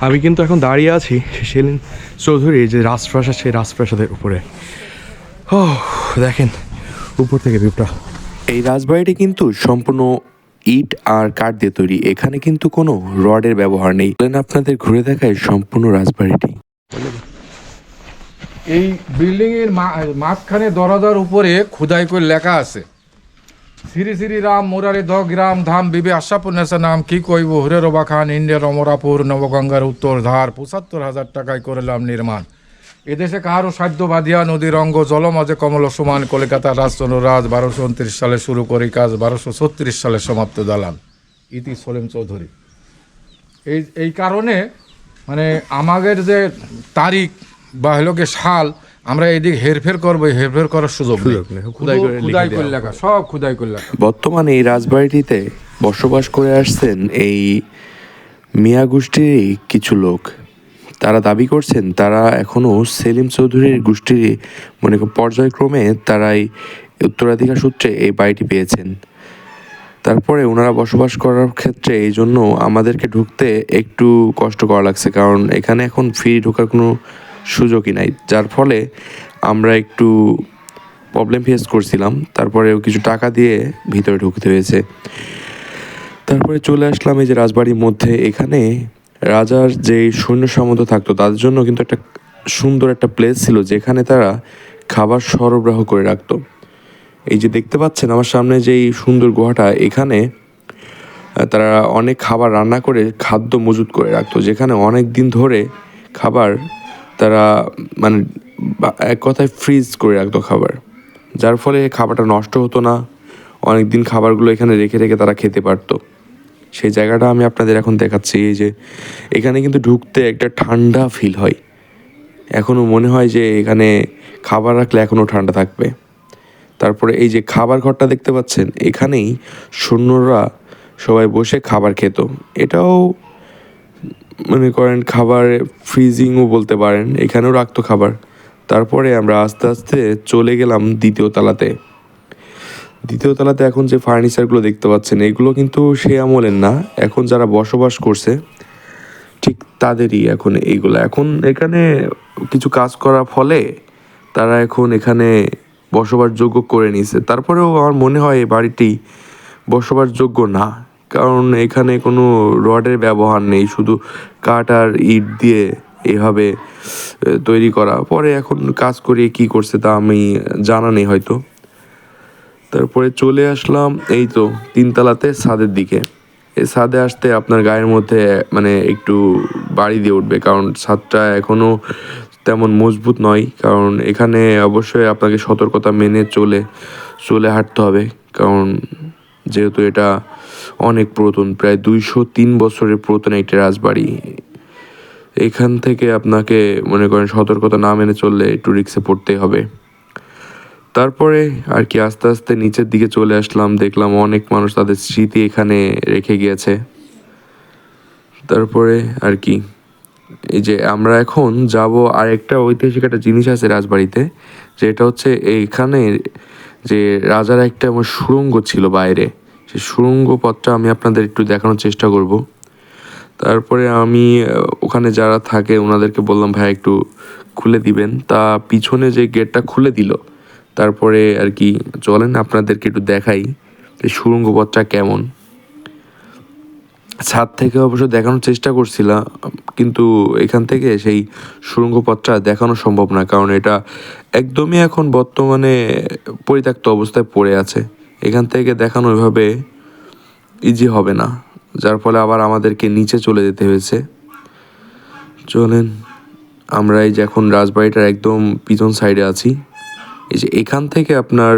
আমি কিন্তু এখন দাঁড়িয়ে আছি সেলিন চৌধুরী যে রাজপ্রাসাদ সেই রাজপ্রাসাদের উপরে। ও দেখেন উপর থেকে ভিউটা। এই রাজবাড়িটি কিন্তু সম্পূর্ণ ইট আর কাঠ দিয়ে তৈরি। এখানে কিন্তু কোনো রডের ব্যবহার নেই। চলেন আপনাদের ঘুরে দেখায় সম্পূর্ণ রাজবাড়িটি। এই বিল্ডিং এর মা- মাঝখানে দরজার উপরে খুদাই করে লেখা আছে। শ্রী শ্রী রাম মুরারি দ গ্রাম ধাম বিবে আশাপুনেসা নাম। কি কইব? হুরে রবা খান, ইন্ডিয়ার অমরাপুর, নবগঙ্গার উত্তর ধার। পঁচাত্তর হাজার টাকায় করলাম নির্মাণ। এদেশে কাহারও সাধ্য বাঁধিয়া নদীর অঙ্গ জলমাঝে কমল সমান কলকাতার রাজচন্দ্র রাজ বারোশো উনত্রিশ সালে শুরু করি কাজ, বারোশো ছত্রিশ সালে সমাপ্ত দালান। ইতি সলিম চৌধুরী। এই এই কারণে মানে আমাদের যে তারিখ বা হলো সাল আমরা এদিক হেরফের করব হেরফের করার সুযোগ। খুদাই করে লিখে সব খুদাই করে লেখা বর্তমানে এই রাজবাড়িটিতে বসবাস করে আসছেন এই মিয়া গোষ্ঠীর কিছু লোক। তারা দাবি করছেন তারা এখনও সেলিম চৌধুরীর গোষ্ঠীর মনে করেন পর্যায়ক্রমে তারাই উত্তরাধিকার সূত্রে এই বাড়িটি পেয়েছেন। তারপরে ওনারা বসবাস করার ক্ষেত্রে এই জন্য আমাদেরকে ঢুকতে একটু কষ্ট করা লাগছে কারণ এখানে এখন ফ্রি ঢোকার কোনো সুযোগই নাই। যার ফলে আমরা একটু প্রবলেম ফেস করছিলাম। তারপরেও কিছু টাকা দিয়ে ভিতরে ঢুকতে হয়েছে। তারপরে চলে আসলাম এই যে রাজবাড়ির মধ্যে। এখানে রাজার যে সৈন্য সামন্ত থাকতো তাদের জন্য কিন্তু একটা সুন্দর একটা প্লেস ছিল, যেখানে তারা খাবার সরবরাহ করে রাখতো। এই যে দেখতে পাচ্ছেন, আমার সামনে যেই সুন্দর গুহাটা, এখানে তারা অনেক খাবার রান্না করে খাদ্য মজুত করে রাখতো, যেখানে অনেক দিন ধরে খাবার তারা মানে এক কথায় ফ্রিজ করে রাখতো খাবার। যার ফলে খাবারটা নষ্ট হতো না। অনেক দিন খাবারগুলো এখানে রেখে রেখে তারা খেতে পারতো। সেই জায়গাটা আমি আপনাদের এখন দেখাচ্ছি, এই যে, এখানে কিন্তু ঢুকতে একটা ঠান্ডা ফিল হয়। এখনও মনে হয় যে এখানে খাবার রাখলে এখনও ঠান্ডা থাকবে। তারপরে এই যে খাবার ঘরটা দেখতে পাচ্ছেন, এখানেই সৈন্যরা সবাই বসে খাবার খেত। এটাও মনে করেন খাবার ফ্রিজিংও বলতে পারেন, এখানেও রাখতো খাবার। তারপরে আমরা আস্তে আস্তে চলে গেলাম দ্বিতীয় তালাতে। দ্বিতীয় তালাতে এখন যে ফার্নিচারগুলো দেখতে পাচ্ছেন, এগুলো কিন্তু সে আমলের না, এখন যারা বসবাস করছে, ঠিক তাদেরই এখন এইগুলো। এখন এখানে কিছু কাজ করার ফলে তারা এখন এখানে বসবাসযোগ্য করে নিয়েছে। তারপরেও আমার মনে হয় এই বাড়িটি বসবাসযোগ্য না। কারণ এখানে কোনো রডের ব্যবহার নেই, শুধু কাঠ আর ইট দিয়ে এভাবে তৈরি করা। পরে এখন কাজ করিয়ে কি করছে তা আমি জানা নেই হয়তো। তারপরে চলে আসলাম এই তো তিনতলাতে ছাদের দিকে। এই ছাদে আসতে আপনার গায়ের মধ্যে মানে একটু বাড়ি দিয়ে উঠবে, কারণ ছাদটা এখনও তেমন মজবুত নয়, কারণ এখানে অবশ্যই আপনাকে সতর্কতা মেনে চলে চলে হাঁটতে হবে। কারণ যেহেতু এটা অনেক পুরাতন, প্রায় দুইশো তিন বছরের পুরাতন একটি রাজবাড়ি। এখান থেকে আপনাকে মনে করেন সতর্কতা না মেনে চললে একটু রিক্সে পড়তেই হবে। তারপরে আর কি আস্তে আস্তে নিচের দিকে চলে আসলাম, দেখলাম অনেক মানুষ তাদের স্মৃতি এখানে রেখে গিয়েছে। তারপরে আর কি, এই যে আমরা এখন যাব আর একটা ঐতিহাসিক একটা জিনিস আছে রাজবাড়িতে, যেটা হচ্ছে এইখানে যে রাজার একটা আমার সুড়ঙ্গ ছিল বাইরে। সেই সুড়ঙ্গ পথটা আমি আপনাদের একটু দেখানোর চেষ্টা করব। তারপরে আমি ওখানে যারা থাকে ওনাদেরকে বললাম, ভাই, একটু খুলে দিবেন। তা পিছনে যে গেটটা খুলে দিল, তারপরে আর কি, চলেন আপনাদেরকে একটু দেখাই যে সুড়ঙ্গ পথটা কেমন। ছাদ থেকে অবশ্য দেখানোর চেষ্টা করছিলাম, কিন্তু এখান থেকে সেই সুড়ঙ্গ পথটা দেখানো সম্ভব না, কারণ এটা একদমই এখন বর্তমানে পরিত্যক্ত অবস্থায় পড়ে আছে। এখান থেকে দেখানো ওইভাবে ইজি হবে না। যার ফলে আবার আমাদেরকে নিচে চলে যেতে হয়েছে। চলেন, আমরা এই যে এখন রাজবাড়িটার একদম পিছন সাইডে আছি। এই যে এখান থেকে আপনার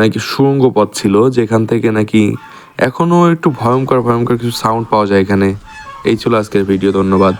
নাকি সুড়ঙ্গ পথ ছিল, যেখান থেকে নাকি এখনও একটু ভয়ঙ্কর ভয়ঙ্কর কিছু সাউন্ড পাওয়া যায় এখানে। এই ছিল আজকের ভিডিও ধন্যবাদ।